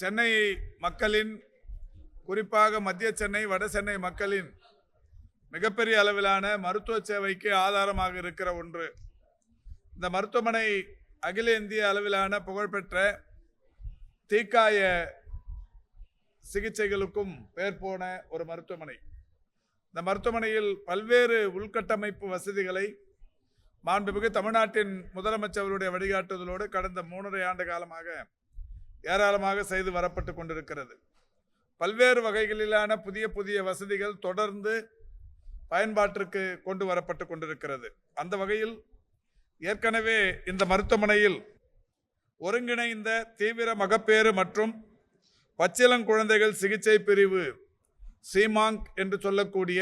சென்னை மக்களின் குறிப்பாக மத்திய சென்னை வட சென்னை மக்களின் மிகப்பெரிய அளவிலான மருத்துவ சேவைக்கு ஆதாரமாக இருக்கிற ஒன்று. இந்த மருத்துவமனை அகில இந்திய அளவிலான புகழ்பெற்ற தீக்காய சிகிச்சைகளுக்கும் பேர் போன ஒரு மருத்துவமனை. இந்த மருத்துவமனையில் பல்வேறு உள்கட்டமைப்பு வசதிகளை மாண்புமிகு தமிழ்நாட்டின் முதலமைச்சர்களுடைய வழிகாட்டுதலோடு கடந்த மூன்றரை ஆண்டு காலமாக ஏராளமாக செய்து வரப்பட்டு கொண்டிருக்கிறது. பல்வேறு வகைகளிலான புதிய புதிய வசதிகள் தொடர்ந்து பயன்பாட்டிற்கு கொண்டு வரப்பட்டு கொண்டிருக்கிறது. அந்த வகையில் ஏற்கனவே இந்த மருத்துவமனையில் ஒருங்கிணைந்த தீவிர மகப்பேறு மற்றும் பச்சிலங்குழந்தைகள் சிகிச்சை பிரிவு சீமாங்க் என்று சொல்லக்கூடிய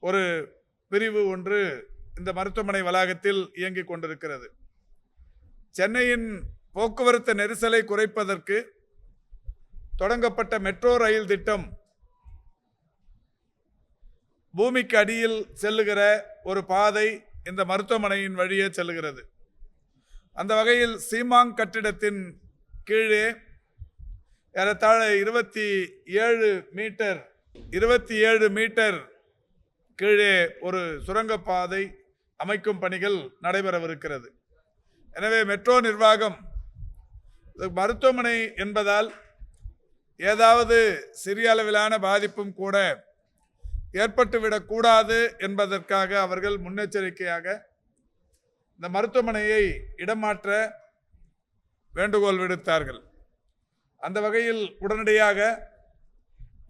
ஒரு பிரிவு ஒன்று இந்த மருத்துவமனை வளாகத்தில் இயங்கிக் கொண்டிருக்கிறது. சென்னையின் போக்குவரத்து நெரிசலை குறைப்பதற்கு தொடங்கப்பட்ட மெட்ரோ ரயில் திட்டம் பூமிக்கு அடியில் செல்லுகிற ஒரு பாதை இந்த மருத்துவமனையின் வழியே செல்லுகிறது. அந்த வகையில் சீமாங் கட்டிடத்தின் கீழே ஏறத்தாழ இருபத்தி ஏழு மீட்டர் இருபத்தி ஏழு மீட்டர் கீழே ஒரு சுரங்கப்பாதை அமைக்கும் பணிகள் நடைபெறவிருக்கிறது. எனவே மெட்ரோ நிர்வாகம் இது மருத்துவமனை என்பதால் ஏதாவது சிறிய அளவிலான பாதிப்பும் கூட ஏற்பட்டுவிடக்கூடாது என்பதற்காக அவர்கள் முன்னெச்சரிக்கையாக இந்த மருத்துவமனையை இடமாற்ற வேண்டுகோள் விடுத்தார்கள். அந்த வகையில் உடனடியாக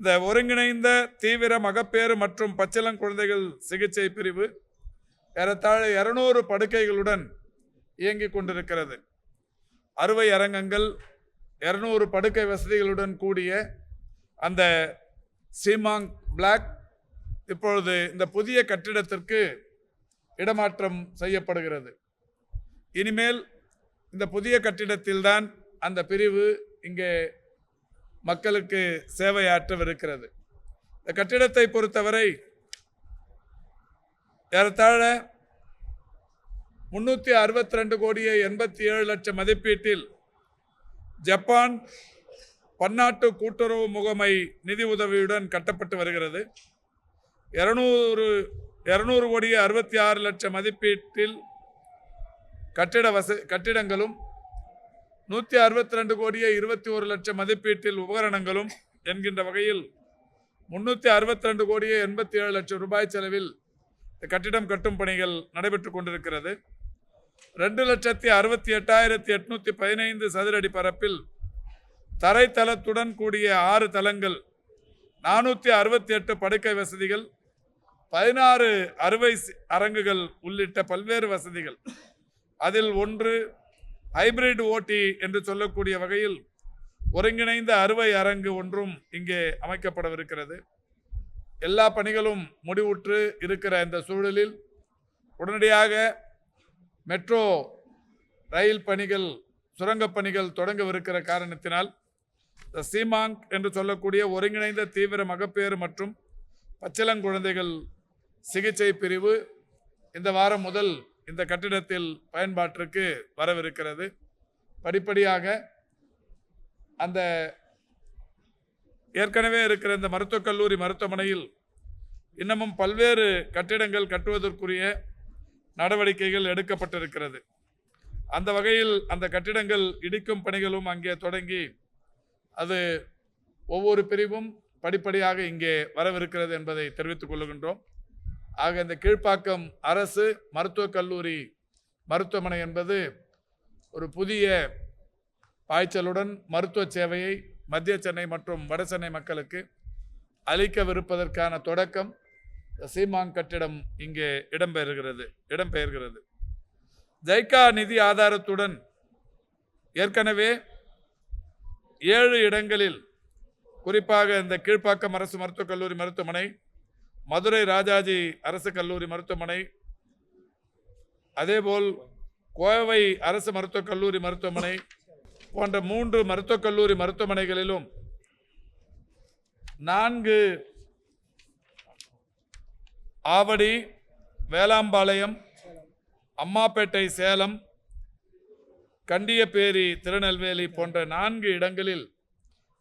இந்த ஒருங்கிணைந்த தீவிர மகப்பேறு மற்றும் பச்சிளங்குழந்தைகள் சிகிச்சை பிரிவு ஏறத்தாழ இருநூறு படுக்கைகளுடன் இயங்கிக் கொண்டிருக்கிறது. அறுவை அரங்கங்கள் இருநூறு படுக்கை வசதிகளுடன் கூடிய அந்த சீமாங் பிளாக் இப்பொழுது இந்த புதிய கட்டிடத்திற்கு இடமாற்றம் செய்யப்படுகிறது. இனிமேல் இந்த புதிய கட்டிடத்தில்தான் அந்த பிரிவு இங்கே மக்களுக்கு சேவையாற்றவிருக்கிறது. இந்த கட்டிடத்தை பொறுத்தவரை ஏறத்தாழ முன்னூற்றி அறுபத்தி ரெண்டு கோடியே எண்பத்தி ஏழு லட்சம் மதிப்பீட்டில் ஜப்பான் பன்னாட்டு கூட்டுறவு முகமை நிதி உதவியுடன் கட்டப்பட்டு வருகிறது. இரநூறு இருநூறு கோடியே அறுபத்தி ஆறு லட்சம் மதிப்பீட்டில் கட்டிட வச கட்டிடங்களும் நூற்றி அறுபத்தி ரெண்டு கோடியே இருபத்தி ஒரு லட்சம் மதிப்பீட்டில் உபகரணங்களும் என்கின்ற வகையில் முன்னூற்றி அறுபத்தி ரெண்டு கோடியே எண்பத்தி ஏழு லட்சம் ரூபாய் செலவில் கட்டிடம் கட்டும் பணிகள் நடைபெற்று கொண்டிருக்கிறது. ரெண்டு லட்சத்தி அறுபத்தி எட்டாயிரத்தி எட்நூற்றி பதினைந்து சதுரடி பரப்பில் தரைத்தளத்துடன் கூடிய ஆறு தளங்கள் நானூற்றி அறுபத்தி எட்டு படுக்கை வசதிகள் பதினாறு அறுவை அரங்குகள் உள்ளிட்ட பல்வேறு வசதிகள். அதில் ஒன்று ஹைபிரிட் ஓட்டி என்று சொல்லக்கூடிய வகையில் ஒருங்கிணைந்த அறுவை அரங்கு ஒன்றும் இங்கே அமைக்கப்படவிருக்கிறது. எல்லா பணிகளும் முடிவுற்று இருக்கிற இந்த சூழலில் உடனடியாக மெட்ரோ ரயில் பணிகள் சுரங்கப் பணிகள் தொடங்கவிருக்கிற காரணத்தினால் த சீமாங் என்று சொல்லக்கூடிய ஒருங்கிணைந்த தீவிர மகப்பேறு மற்றும் பச்சிலங்குழந்தைகள் சிகிச்சை பிரிவு இந்த வாரம் முதல் இந்த கட்டிடத்தில் பயன்பாட்டிற்கு வரவிருக்கிறது. படிப்படியாக அந்த ஏற்கனவே இருக்கிற இந்த மருத்துவக் கல்லூரி மருத்துவமனையில் இன்னமும் பல்வேறு கட்டிடங்கள் கட்டுவதற்குரிய நடவடிக்கைகள் எடுக்கப்பட்டிருக்கிறது. அந்த வகையில் அந்த கட்டிடங்கள் இடிக்கும் பணிகளும் அங்கே தொடங்கி அது ஒவ்வொரு பிரிவும் படிப்படியாக இங்கே வரவிருக்கிறது என்பதை தெரிவித்துக் கொள்கின்றோம். ஆக இந்த கீழ்ப்பாக்கம் அரசு மருத்துவக் கல்லூரி மருத்துவமனை என்பது ஒரு புதிய பாய்ச்சலுடன் மருத்துவ சேவையை மத்திய சென்னை மற்றும் வட சென்னை மக்களுக்கு அளிக்கவிருப்பதற்கான தொடக்கம் சீமாங் கட்டிடம் இங்கே இடம்பெறுகிறது இடம்பெயர்கிறது. ஜைக்கா நிதி ஆதாரத்துடன் ஏற்கனவே ஏழு இடங்களில் குறிப்பாக இந்த கீழ்ப்பாக்கம் அரசு மருத்துவக் கல்லூரி மருத்துவமனை மதுரை ராஜாஜி அரசு கல்லூரி மருத்துவமனை அதேபோல் கோவை அரசு மருத்துவக் கல்லூரி மருத்துவமனை போன்ற மூன்று மருத்துவக் கல்லூரி மருத்துவமனைகளிலும் நான்கு ஆவடி வேளாம்பாளையம் அம்மாப்பேட்டை சேலம் கண்டியப்பேரி திருநெல்வேலி போன்ற நான்கு இடங்களில்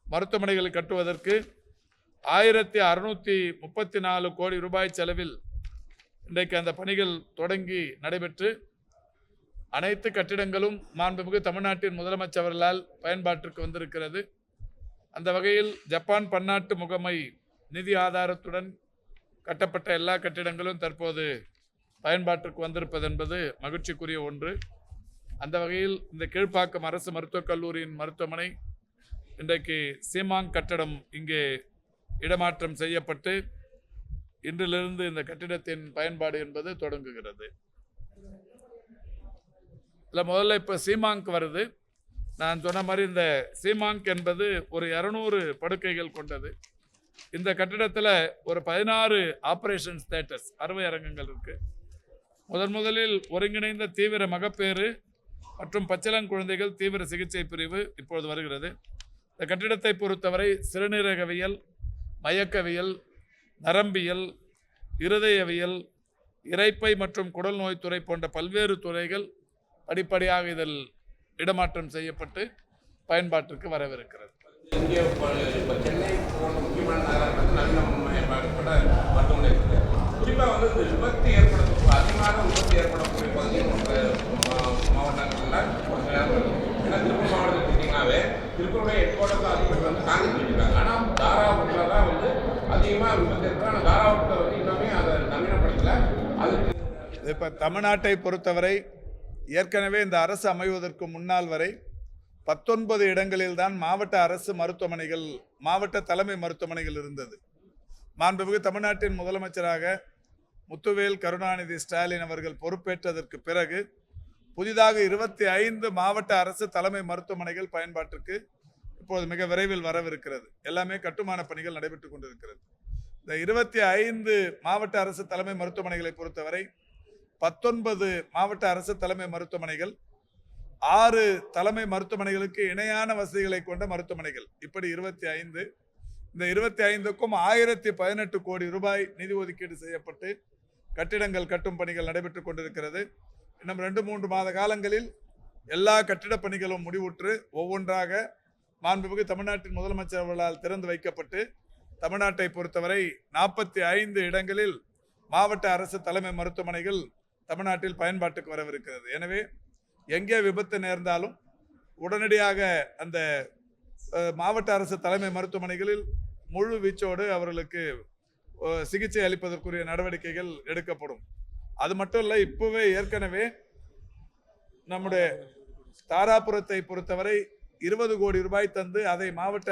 மருத்துவமனைகளை கட்டுவதற்கு ஆயிரத்தி அறுநூற்றி முப்பத்தி நாலு கோடி ரூபாய் செலவில் இன்றைக்கு அந்த பணிகள் தொடங்கி நடைபெற்று அனைத்து கட்டிடங்களும் மாண்புமிகு தமிழ்நாட்டின் முதலமைச்சர்களால் பயன்பாட்டிற்கு வந்திருக்கிறது. அந்த வகையில் ஜப்பான் பன்னாட்டு முகமை நிதி ஆதாரத்துடன் கட்டப்பட்ட எல்லா கட்டிடங்களும் தற்போது பயன்பாட்டிற்கு வந்திருப்பது என்பது மகிழ்ச்சிக்குரிய ஒன்று. அந்த வகையில் இந்த கீழ்ப்பாக்கம் அரசு மருத்துவக் கல்லூரியின் மருத்துவமனை இன்றைக்கு சீமாங் கட்டடம் இங்கே இடமாற்றம் செய்யப்பட்டு இன்றிலிருந்து இந்த கட்டிடத்தின் பயன்பாடு என்பது தொடங்குகிறது. இல்லை முதல்ல இப்போ சீமாங்க் வருது. நான் சொன்ன மாதிரி இந்த சீமாங்க் என்பது ஒரு இரநூறு படுக்கைகள் கொண்டது. இந்த கட்டிடத்தில் ஒரு பதினாறு ஆப்ரேஷன் ஸ்டேட்டஸ் அறுவை அரங்கங்கள் இருக்குது முதன் முதலில் ஒருங்கிணைந்த தீவிர மகப்பேறு மற்றும் பச்சிளங்குழந்தைகள் தீவிர சிகிச்சை பிரிவு இப்பொழுது வருகிறது. இந்த கட்டிடத்தை பொறுத்தவரை சிறுநீரகவியல் மயக்கவியல் நரம்பியல் இருதயவியல் இறைப்பை மற்றும் குடல் நோய்த்துறை போன்ற பல்வேறு துறைகள் படிப்படியாக இதில் இடமாற்றம் செய்யப்பட்டு பயன்பாட்டிற்கு வரவிருக்கிறது. குறிப்பாக வந்து விபத்து ஏற்படுத்தும் அதிகமான விபத்து ஏற்படும் இப்போ தமிழ்நாட்டை பொறுத்தவரை ஏற்கனவே இந்த அரசு அமைவதற்கு முன்னால் வரை பத்தொன்பது இடங்களில் தான் மாவட்ட அரசு மருத்துவமனைகள் மாவட்ட தலைமை மருத்துவமனைகள் இருந்தது. மாண்புமிகு தமிழ்நாட்டின் முதலமைச்சராக முத்துவேல் கருணாநிதி ஸ்டாலின் அவர்கள் பொறுப்பேற்றதற்கு பிறகு புதிதாக இருபத்தி ஐந்து மாவட்ட அரசு தலைமை மருத்துவமனைகள் பயன்பாட்டிற்கு இப்போது மிக விரைவில் வரவிருக்கிறது. எல்லாமே கட்டுமான பணிகள் நடைபெற்று கொண்டிருக்கிறது. இந்த இருபத்தி ஐந்து மாவட்ட அரசு தலைமை மருத்துவமனைகளை பொறுத்தவரை பத்தொன்பது மாவட்ட அரசு தலைமை மருத்துவமனைகள் ஆறு தலைமை மருத்துவமனைகளுக்கு இணையான வசதிகளை கொண்ட மருத்துவமனைகள். இப்படி இருபத்தி ஐந்து இந்த இருபத்தி ஐந்துக்கும் ஆயிரத்தி பதினெட்டு கோடி ரூபாய் நிதி ஒதுக்கீடு செய்யப்பட்டு கட்டிடங்கள் கட்டும் பணிகள் நடைபெற்று கொண்டிருக்கிறது. இன்னும் ரெண்டு மூன்று மாத காலங்களில் எல்லா கட்டிடப் பணிகளும் முடிவுற்று ஒவ்வொன்றாக மாண்புமிகு தமிழ்நாட்டின் முதலமைச்சர் அவர்களால் திறந்து வைக்கப்பட்டு தமிழ்நாட்டை பொறுத்தவரை நாற்பத்தி ஐந்து இடங்களில் மாவட்ட அரசு தலைமை மருத்துவமனைகள் தமிழ்நாட்டில் பயன்பாட்டுக்கு வரவிருக்கிறது. எனவே எங்கே விபத்து நேர்ந்தாலும் உடனடியாக அந்த மாவட்ட அரசு தலைமை மருத்துவமனைகளில் முழு வீச்சோடு அவர்களுக்கு சிகிச்சை அளிப்பதற்குரிய நடவடிக்கைகள் எடுக்கப்படும். அது மட்டும் இல்லை இப்போவே ஏற்கனவே நம்முடைய தாராபுரத்தை பொறுத்தவரை இருபது கோடி ரூபாய் தந்து அதை மாவட்ட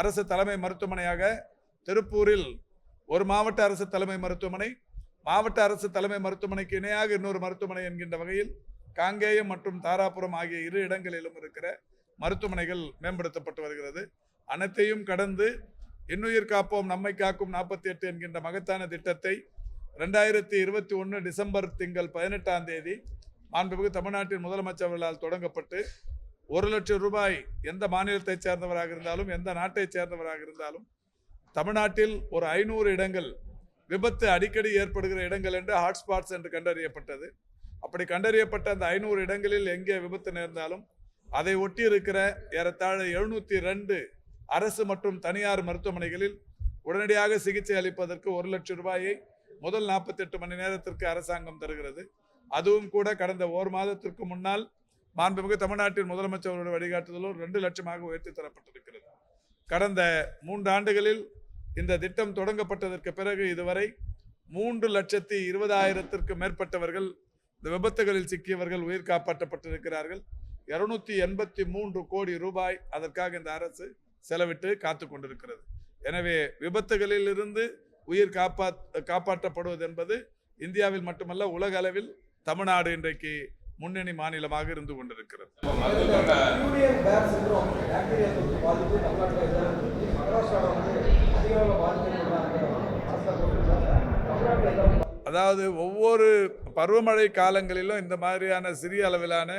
அரசு தலைமை மருத்துவமனையாக திருப்பூரில் ஒரு மாவட்ட அரசு தலைமை மருத்துவமனை மாவட்ட அரசு தலைமை மருத்துவமனைக்கு இணையாக இன்னொரு மருத்துவமனை என்கின்ற வகையில் காங்கேயம் மற்றும் தாராபுரம் ஆகிய இரு இடங்களிலும் இருக்கிற மருத்துவமனைகள் மேம்படுத்தப்பட்டு வருகிறது. அனைத்தையும் கடந்து இன்னுயிர் காப்போம் நம்மை காக்கும் நாற்பத்தி எட்டு என்கின்ற மகத்தான திட்டத்தை ரெண்டாயிரத்தி இருபத்தி ஒன்று டிசம்பர் திங்கள் பதினெட்டாம் தேதி மாண்புமிகு தமிழ்நாட்டின் முதலமைச்சர்களால் தொடங்கப்பட்டு ஒரு லட்சம் ரூபாய் எந்த மாநிலத்தை சேர்ந்தவராக இருந்தாலும் எந்த நாட்டைச் சேர்ந்தவராக இருந்தாலும் தமிழ்நாட்டில் ஒரு ஐநூறு இடங்கள் விபத்து அடிக்கடி ஏற்படுகிற இடங்கள் என்று ஹாட்ஸ்பாட்ஸ் என்று கண்டறியப்பட்டது. அப்படி கண்டறியப்பட்ட அந்த ஐநூறு இடங்களில் எங்கே விபத்து நேர்ந்தாலும் அதை ஒட்டி இருக்கிற ஏறத்தாழ எழுநூத்தி ரெண்டு அரசு மற்றும் தனியார் மருத்துவமனைகளில் உடனடியாக சிகிச்சை அளிப்பதற்கு ஒரு லட்சம் ரூபாயை முதல் நாற்பத்தெட்டு மணி நேரத்திற்கு அரசாங்கம் தருகிறது. அதுவும் கூட கடந்த ஓர் மாதத்திற்கு முன்னால் மாண்புமிகு தமிழ்நாட்டின் முதலமைச்சர் அவருடைய வழிகாட்டுதலும் ரெண்டு லட்சமாக உயர்த்தி தரப்பட்டிருக்கிறது. கடந்த மூன்று ஆண்டுகளில் இந்த திட்டம் தொடங்கப்பட்டதற்கு பிறகு இதுவரை மூன்று லட்சத்தி இருபதாயிரத்திற்கு மேற்பட்டவர்கள் இந்த விபத்துகளில் சிக்கியவர்கள் உயிர் காப்பாற்றப்பட்டிருக்கிறார்கள். இருநூத்தி எண்பத்தி மூன்று கோடி ரூபாய் அதற்காக இந்த அரசு செலவிட்டு காத்து கொண்டிருக்கிறது. எனவே விபத்துகளில் இருந்து உயிர் காப்பா காப்பாற்றப்படுவது என்பது இந்தியாவில் மட்டுமல்ல உலக அளவில் தமிழ்நாடு இன்றைக்கு முன்னணி மாநிலமாக இருந்து கொண்டிருக்கிறது. யூரியன் பாதிப்பு தமிழ்நாட்டில் அதாவது ஒவ்வொரு பருவமழை காலங்களிலும் இந்த மாதிரியான சிறிய அளவிலான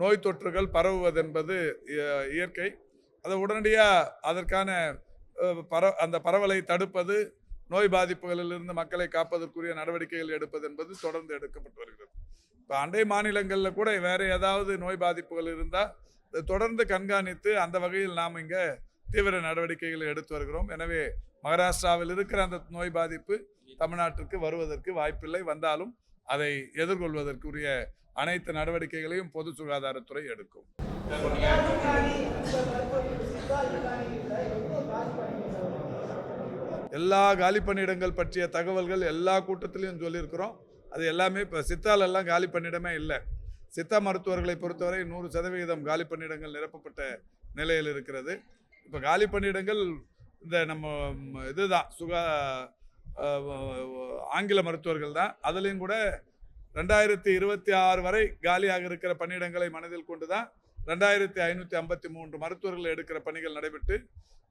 நோய் தொற்றுகள் பரவுவதென்பது இயற்கை. அதை உடனடியாக அதற்கான பர அந்த பரவலை தடுப்பது நோய் பாதிப்புகளிலிருந்து மக்களை காப்பதற்குரிய நடவடிக்கைகள் எடுப்பது என்பது தொடர்ந்து எடுக்கப்பட்டு வருகிறது. இப்போ அண்டை மாநிலங்களில் கூட வேறு ஏதாவது நோய் பாதிப்புகள் இருந்தால் தொடர்ந்து கண்காணித்து அந்த வகையில் நாம் இங்கே தீவிர நடவடிக்கைகளை எடுத்து வருகிறோம். எனவே மகாராஷ்டிராவில் இருக்கிற அந்த நோய் பாதிப்பு தமிழ்நாட்டிற்கு வருவதற்கு வாய்ப்பில்லை. வந்தாலும் அதை எதிர்கொள்வதற்குரிய அனைத்து நடவடிக்கைகளையும் பொது சுகாதாரத்துறை எடுக்கும். எல்லா காலி பணியிடங்கள் பற்றிய தகவல்கள் எல்லா கூட்டத்திலையும் சொல்லியிருக்கிறோம். அது எல்லாமே இப்போ சித்தால் எல்லாம் காலி பணியிடமே இல்லை. சித்தா மருத்துவர்களை பொறுத்தவரை நூறு சதவிகிதம் காலி பணியிடங்கள் நிரப்பப்பட்ட நிலையில் இருக்கிறது. இப்போ காலி பணியிடங்கள் இந்த நம்ம இதுதான் சுகா ஆங்கில மருத்துவர்கள் தான். அதுலேயும் கூட ரெண்டாயிரத்தி இருபத்தி ஆறு வரை காலியாக இருக்கிற பணியிடங்களை மனதில் கொண்டு தான் ரெண்டாயிரத்தி ஐநூற்றி ஐம்பத்தி மூன்று மருத்துவர்கள் எடுக்கிற பணிகள் நடைபெற்று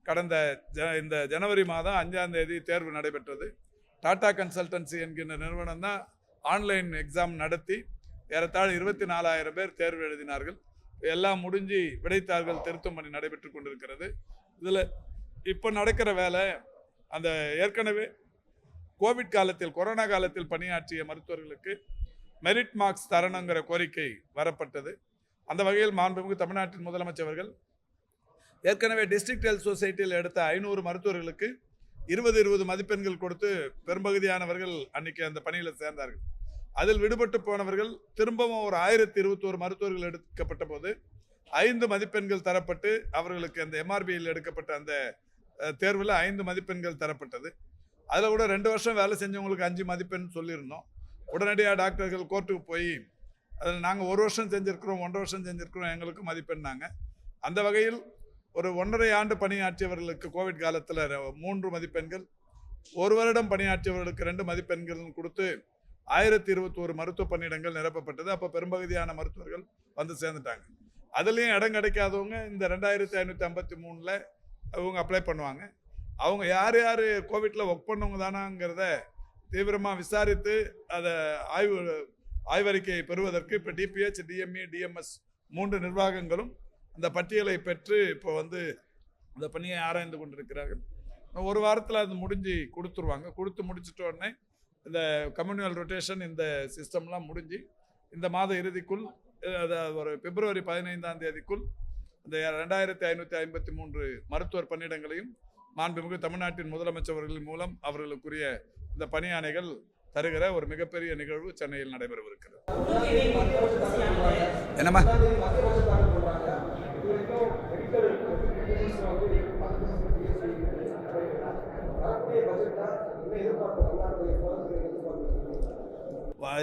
கடந்த ஜ இந்த ஜனவரி மாதம் அஞ்சாம் தேதி தேர்வு நடைபெற்றது. டாடா கன்சல்டன்சி என்கின்ற நிறுவனம் தான் ஆன்லைன் எக்ஸாம் நடத்தி ஏறத்தாழ இருபத்தி நாலாயிரம் பேர் தேர்வு எழுதினார்கள். எல்லாம் முடிஞ்சு விடைத்தாள்கள் திருத்தம் பணி நடைபெற்று கொண்டிருக்கிறது. இதில் இப்போ நடக்கிற வேலை அந்த ஏற்கனவே கோவிட் காலத்தில் கொரோனா காலத்தில் பணியாற்றிய மருத்துவர்களுக்கு மெரிட் மார்க்ஸ் தரணுங்கிற கோரிக்கை வரப்பட்டது. அந்த வகையில் மாண்புமிகு தமிழ்நாட்டின் முதலமைச்சர் அவர்கள் ஏற்கனவே டிஸ்ட்ரிக்ட் ஹெல்த் சொசைட்டியில் எடுத்த ஐநூறு மருத்துவர்களுக்கு இருபது இருபது மதிப்பெண்கள் கொடுத்து பெரும்பகுதியானவர்கள் அன்னைக்கு அந்த பணியில் சேர்ந்தார்கள். அதில் விடுபட்டு போனவர்கள் திரும்பவும் ஒரு ஆயிரத்தி இருபத்தோரு மருத்துவர்கள் எடுக்கப்பட்ட போது ஐந்து மதிப்பெண்கள் தரப்பட்டு அவர்களுக்கு அந்த எம்ஆர்பியில் எடுக்கப்பட்ட அந்த தேர்வில் ஐந்து மதிப்பெண்கள் தரப்பட்டது. அதில் கூட ரெண்டு வருஷம் வேலை செஞ்சவங்களுக்கு அஞ்சு மதிப்பெண் சொல்லியிருந்தோம். உடனடியாக டாக்டர்கள் கோர்ட்டுக்கு போய் அதில் நாங்கள் ஒரு வருஷம் செஞ்சுருக்கிறோம் ஒன்றரை வருஷம் செஞ்சுருக்கிறோம் எங்களுக்கு மதிப்பெண்ணாங்க. அந்த வகையில் ஒரு ஒன்றரை ஆண்டு பணியாற்றியவர்களுக்கு கோவிட் காலத்தில் மூன்று மதிப்பெண்கள் ஒரு வருடம் பணியாற்றியவர்களுக்கு ரெண்டு மதிப்பெண்கள் கொடுத்து ஆயிரத்தி இருபத்தோரு மருத்துவ பணியிடங்கள் நிரப்பப்பட்டது. அப்போ பெரும்பகுதியான மருத்துவர்கள் வந்து சேர்ந்துட்டாங்க. அதுலேயும் இடம் கிடைக்காதவங்க இந்த ரெண்டாயிரத்தி ஐநூற்றி ஐம்பத்தி மூணில் அவங்க அப்ளை பண்ணுவாங்க. அவங்க யார் யார் கோவிட்டில் ஒர்க் பண்ணவங்க தானாங்கிறத தீவிரமாக விசாரித்து அதை ஆய்வு ஆய்வறிக்கையை பெறுவதற்கு இப்போ டிபிஹெச் டிஎம்இ டிஎம்எஸ் மூன்று நிர்வாகங்களும் அந்த பட்டியலை பெற்று இப்போ வந்து அந்த பணியை ஆராய்ந்து கொண்டிருக்கிறார்கள். ஒரு வாரத்தில் அது முடிஞ்சு கொடுத்துருவாங்க. கொடுத்து முடிச்சிட்ட உடனே இந்த கம்யூனியல் ரொட்டேஷன் இந்த சிஸ்டம்லாம் முடிஞ்சு இந்த மாத இறுதிக்குள் அது ஒரு பிப்ரவரி பதினைந்தாம் தேதிக்குள் இந்த ரெண்டாயிரத்தி ஐநூற்றி ஐம்பத்தி மூன்று மருத்துவர் பணியிடங்களையும் மாண்புமிகு தமிழ்நாட்டின் முதலமைச்சர் மூலம் அவர்களுக்குரிய இந்த பணியானைகள் தருகிற ஒரு மிகப்பெரிய நிகழ்வு சென்னையில் நடைபெறவிருக்கிறது. என்னம்மா?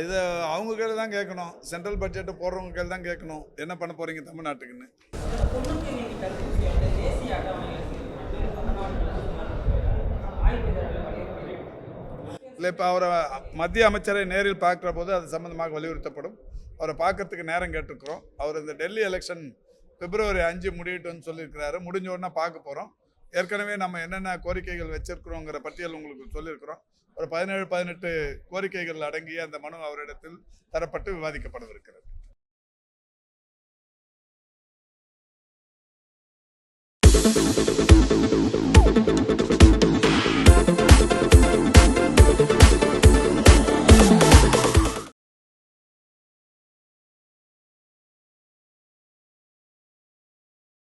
இது அவங்க கையில் தான் கேட்கணும். சென்ட்ரல் பட்ஜெட்டு போடுறவங்க கையில் தான் கேட்கணும். என்ன பண்ண போகிறீங்க தமிழ்நாட்டுக்குன்னு? இல்லை இப்போ அவரை மத்திய அமைச்சரை நேரில் பார்க்குற போது அது சம்மந்தமாக வலியுறுத்தப்படும். அவரை பார்க்கறதுக்கு நேரம் கேட்டிருக்கிறோம். அவர் இந்த டெல்லி எலெக்ஷன் பிப்ரவரி அஞ்சு முடியட்டும்னு சொல்லியிருக்கிறாரு. முடிஞ்ச உடனே பார்க்க போகிறோம் ஏற்கனவே நம்ம என்னென்ன கோரிக்கைகள் வச்சிருக்கிறோங்கிற பட்டியல் உங்களுக்கு சொல்லியிருக்கிறோம். ஒரு பதினேழு பதினெட்டு கோரிக்கைகள் அடங்கிய அந்த மனு அவரிடத்தில் தரப்பட்டு விவாதிக்கப்படவிருக்கிறது.